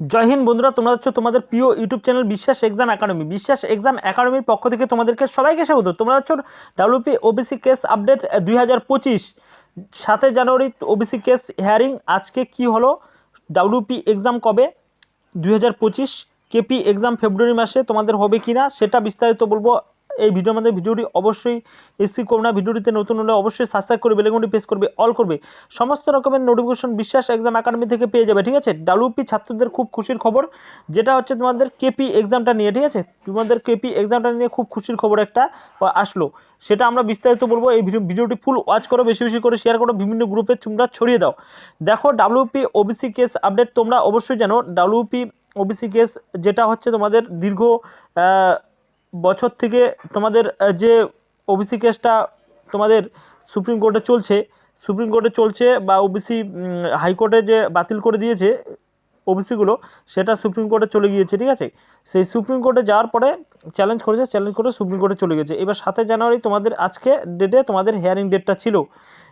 জয় হিন্দ বন্ধুরা, তোমরা হচ্ছে তোমাদের প্রিয় YouTube channel Biswas exam academy. Biswas exam একাডেমির পক্ষ থেকে তোমাদেরকে সবাইকে স্বাগত। তোমরা হচ্ছে ডাব্লিউপি ওবিসি কেস আপডেট দুই হাজার পঁচিশ, সাতই জানুয়ারি ওবিসি কেস হিয়ারিং আজকে কি হলো, ডাব্লিউপি এক্সাম কবে, দুই হাজার পঁচিশ, কেপি এক্সাম ফেব্রুয়ারি মাসে তোমাদের হবে কি না সেটা বিস্তারিত বলব এই ভিডিওর মধ্যে ভিডিওটি অবশ্যই এসি করো না। ভিডিওটিতে নতুন হলে অবশ্যই সাবস্ক্রাইব করবে বেলেগুনটি প্রেস করবে অল করবে। সমস্ত রকমের নোটিফিকেশন বিশ্বাস এক্সাম একাডেমি থেকে পেয়ে যাবে, ঠিক আছে? ডাব্লিউপি ছাত্রদের খুব খুশির খবর, যেটা হচ্ছে তোমাদের কেপি এক্সামটা নিয়ে, ঠিক আছে? তোমাদের কেপি এক্সামটা নিয়ে খুব খুশির খবর একটা আসলো। সেটা আমরা বিস্তারিত বলব, এই ভিডিও ভিডিওটি ফুল ওয়াচ করো, বেশি বেশি করে শেয়ার করো, বিভিন্ন গ্রুপে তোমরা ছড়িয়ে দাও। দেখো ডাব্লিউপি ওবিসি কেস আপডেট তোমরা অবশ্যই জানো। ডাব্লিউপি ওবিসি কেস যেটা হচ্ছে তোমাদের দীর্ঘ বছর থেকে তোমাদের যে ওবিসি কেসটা তোমাদের সুপ্রিম কোর্টে চলছে সুপ্রিম কোর্টে চলছে বা ওবিসি হাইকোর্টে যে বাতিল করে দিয়েছে ওবিসিগুলো সেটা সুপ্রিম কোর্টে চলে গিয়েছে, ঠিক আছে? সেই সুপ্রিম কোর্টে যাওয়ার পরে চ্যালেঞ্জ করেছে চ্যালেঞ্জ করে সুপ্রিম কোর্টে চলে গেছে এবার সাতই জানুয়ারি তোমাদের, আজকে ডেটে তোমাদের হিয়ারিং ডেটটা ছিল।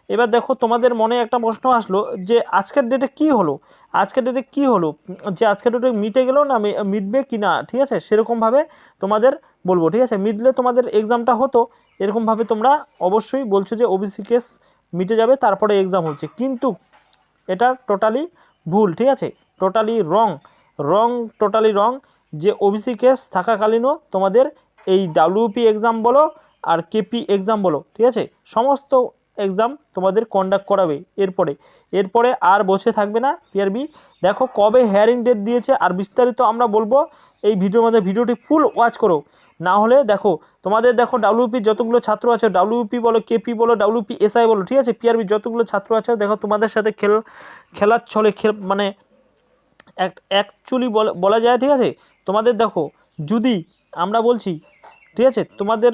এবার দেখো তোমাদের মনে একটা প্রশ্ন আসলো যে আজকের ডেটে কি হলো? আজকের ডেটে কি হলো? যে আজকের ডেটে মিটে গেল না মিটবে কি না, ঠিক আছে? সেরকমভাবে তোমাদের বলব, ঠিক আছে? মিটলে তোমাদের এক্সামটা হতো, এরকমভাবে তোমরা অবশ্যই বলছো যে ওবিসি কেস মিটে যাবে, তারপরে এক্সাম হচ্ছে। কিন্তু এটা টোটালি ভুল, ঠিক আছে? টোটালি রং রং টোটালি রং যে ওবিসি কেস থাকাকালীনও তোমাদের এই ডাব্লিউপি এক্সাম বলো আর কেপি এক্সাম বলো, ঠিক আছে? সমস্ত এক্সাম তোমাদের কন্ডাক্ট করাবে। এরপরে এরপরে আর বসে থাকবে না পিআরবি দেখো কবে হেয়ারিং ডেট দিয়েছে, আর বিস্তারিত আমরা বলব এই ভিডিওর মধ্যে। ভিডিওটি ফুল ওয়াচ করো। না হলে দেখো, তোমাদের দেখো ডাব্লিউপি যতগুলো ছাত্র আছে ডাব্লিউপি বলো কেপি বলো ডাব্লিউপি এসআই বলো, ঠিক আছে? পিআরবি যতগুলো ছাত্র আছে, দেখো তোমাদের সাথে খেল, খেলার ছলে খেল মানে অ্যাকচুয়ালি বলা যায়, ঠিক আছে? তোমাদের দেখো, যদি আমরা বলছি, ঠিক আছে? তোমাদের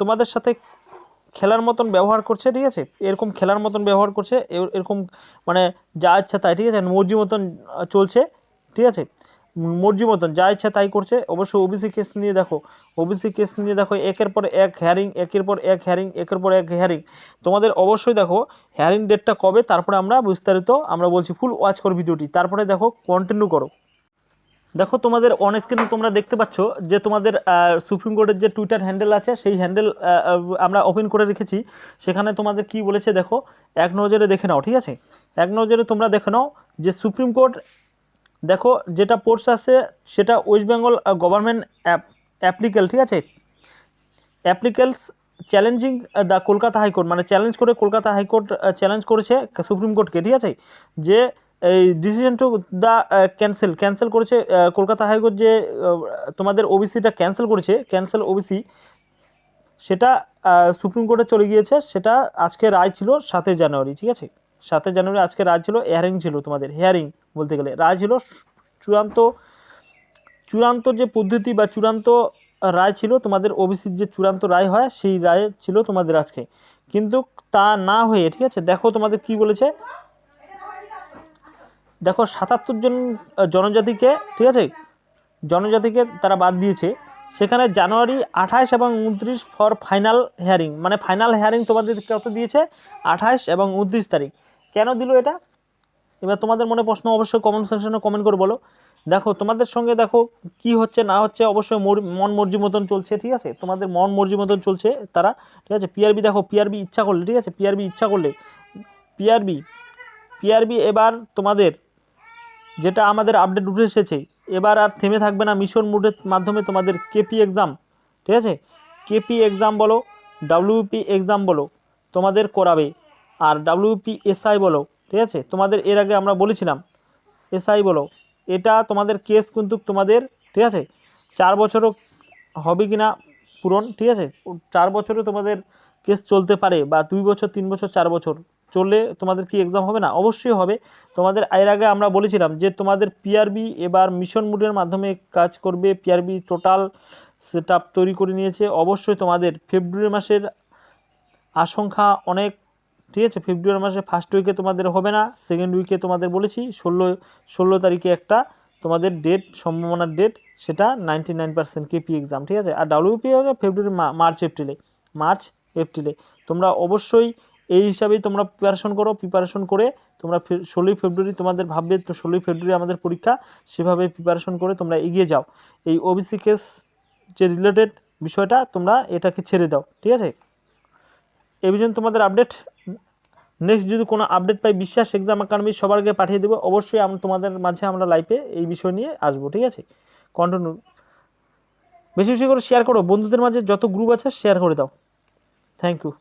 তোমাদের সাথে খেলার মতন ব্যবহার করছে, ঠিক আছে? এরকম খেলার মতন ব্যবহার করছে, এর- এরকম মানে যা ইচ্ছা তাই, ঠিক আছে? মর্জি মতন চলছে, ঠিক আছে? মর্জি মতন যা ইচ্ছা তাই করছে। অবশ্য ওবিসি কেস নিয়ে দেখো ওবিসি কেস নিয়ে দেখো, একের পর এক হ্যারিং একের পর এক হ্যারিং একের পর এক হ্যারিং তোমাদের অবশ্যই দেখো হ্যারিং ডেটটা কবে, তারপরে আমরা বিস্তারিত আমরা বলছি ফুল ওয়াচ করো ভিডিওটি। তারপরে দেখো কন্টিনিউ করো। দেখো, তোমাদের অন স্ক্রিনে তোমরা দেখতে পাচ্ছ যে তোমাদের সুপ্রিম কোর্টের যে টুইটার হ্যান্ডেল আছে, সেই হ্যান্ডেল আমরা ওপেন করে রেখেছি। সেখানে তোমাদের কি বলেছে দেখো, এক নজরে দেখে নাও, ঠিক আছে? এক নজরে তোমরা দেখে নাও যে সুপ্রিম কোর্ট দেখো, যেটা পোর্টস আছে, সেটা ওয়েস্ট বেঙ্গল গভর্নমেন্ট অ্যাপ্লিক্যাল ঠিক আছে? Appellants challenging the Kolkata High Court মানে চ্যালেঞ্জ করে কলকাতা হাইকোর্ট চ্যালেঞ্জ করেছে সুপ্রিম কোর্টকে ঠিক আছে? যে এই decision to the cancel cancel করেছে কলকাতা হাইকোর্ট যে তোমাদের ওবিসিটা ক্যান্সেল করেছে ক্যান্সেল ওবিসি সেটা সুপ্রিম কোর্টে চলে গিয়েছে, সেটা আজকে রায় ছিল সাতই জানুয়ারি, ঠিক আছে? সাতই জানুয়ারি আজকে রায় ছিল হেয়ারিং ছিল তোমাদের হেয়ারিং বলতে গেলে। রায় ছিল চূড়ান্ত চূড়ান্ত যে পদ্ধতি বা চূড়ান্ত রায় ছিল তোমাদের ওবিসির যে চূড়ান্ত রায় হয়, সেই রায় ছিল তোমাদের আজকে। কিন্তু তা না হয়ে, ঠিক আছে? দেখো তোমাদের কি বলেছে। দেখো সাতাত্তর জন জনজাতিকে, ঠিক আছে? জনজাতিকে তারা বাদ দিয়েছে। সেখানে জানুয়ারি আঠাশ এবং উনত্রিশ ফর ফাইনাল হেয়ারিং মানে ফাইনাল হেয়ারিং তোমাদের কত দিয়েছে? আঠাশ এবং উনত্রিশ তারিখ। কেন দিল এটা? এবার তোমাদের মনে প্রশ্ন অবশ্যই কমেন্ট সেকশনে কমেন্ট করে বলো। দেখো, তোমাদের সঙ্গে দেখো কি হচ্ছে, না হচ্ছে, অবশ্যই মন মর্জি মতন চলছে, ঠিক আছে? তোমাদের মন মর্জি মতন চলছে তারা, ঠিক আছে? পিআরবি দেখো পিআরবি ইচ্ছা করলে, ঠিক আছে? পিআরবি ইচ্ছা করলে পিআরবি পিআরবি এবার তোমাদের যেটা আমাদের আপডেট উঠে এসেছে। এবার আর থেমে থাকবে না মিশন মুডের মাধ্যমে তোমাদের কেপি এক্সাম ঠিক আছে? কেপি এক্সাম বলো ডাব্লিউপি এক্সাম বলো, তোমাদের করাবে। আর ডাব্লিউপি এসআই বলো, ঠিক আছে? তোমাদের এর আগে আমরা বলেছিলাম এসআই বলো, এটা তোমাদের কেস কিন্তু তোমাদের, ঠিক আছে? চার বছরও হবে কি না পূরণ, ঠিক আছে? চার বছরও তোমাদের কেস চলতে পারে, বা দুই বছর, তিন বছর, চার বছর। চললে তোমাদের কি এক্সাম হবে না? অবশ্যই হবে। তোমাদের এর আগে আমরা বলেছিলাম যে তোমাদের পিআরবি এবার মিশন মুডের মাধ্যমে কাজ করবে। পিআরবি টোটাল সেট তৈরি করে নিয়েছে। অবশ্যই তোমাদের ফেব্রুয়ারি মাসের আশঙ্কা অনেক, ঠিক আছে? ফেব্রুয়ারি মাসে ফার্স্ট উইকে তোমাদের হবে না। সেকেন্ড উইকে তোমাদের বলেছি, ষোলো ষোলো তারিখে একটা তোমাদের ডেট সম্ভাবনার ডেট সেটা ninety nine percent KP exam ঠিক আছে? আর ডাব্লিউপি হবে ফেব্রুয়ারি মার্চ এপ্রিলে মার্চ এপ্রিলে তোমরা অবশ্যই এই হিসাবেই তোমরা প্রিপারেশন করো প্রিপারেশন করে তোমরা ষোলোই ফেব্রুয়ারি তোমাদের ভাববে, তো ষোলোই ফেব্রুয়ারি আমাদের পরীক্ষা, সেভাবে প্রিপারেশন করে তোমরা এগিয়ে যাও। এই ওবিসি কেস যে রিলেটেড বিষয়টা, তোমরা এটাকে ছেড়ে দাও, ঠিক আছে? এই বিষয়ে তোমাদের আপডেট নেক্সট যদি কোনো আপডেট পাই, বিশ্বাস এক্সাম একাডেমি সবার আগে পাঠিয়ে দেবো। অবশ্যই তোমাদের মাঝে আমরা লাইভে এই বিষয় নিয়ে আসব, ঠিক আছে? কন্টিনিউ বেশি বেশি করে শেয়ার করো। বন্ধুদের মাঝে যত গ্রুপ আছে শেয়ার করে দাও। Thank you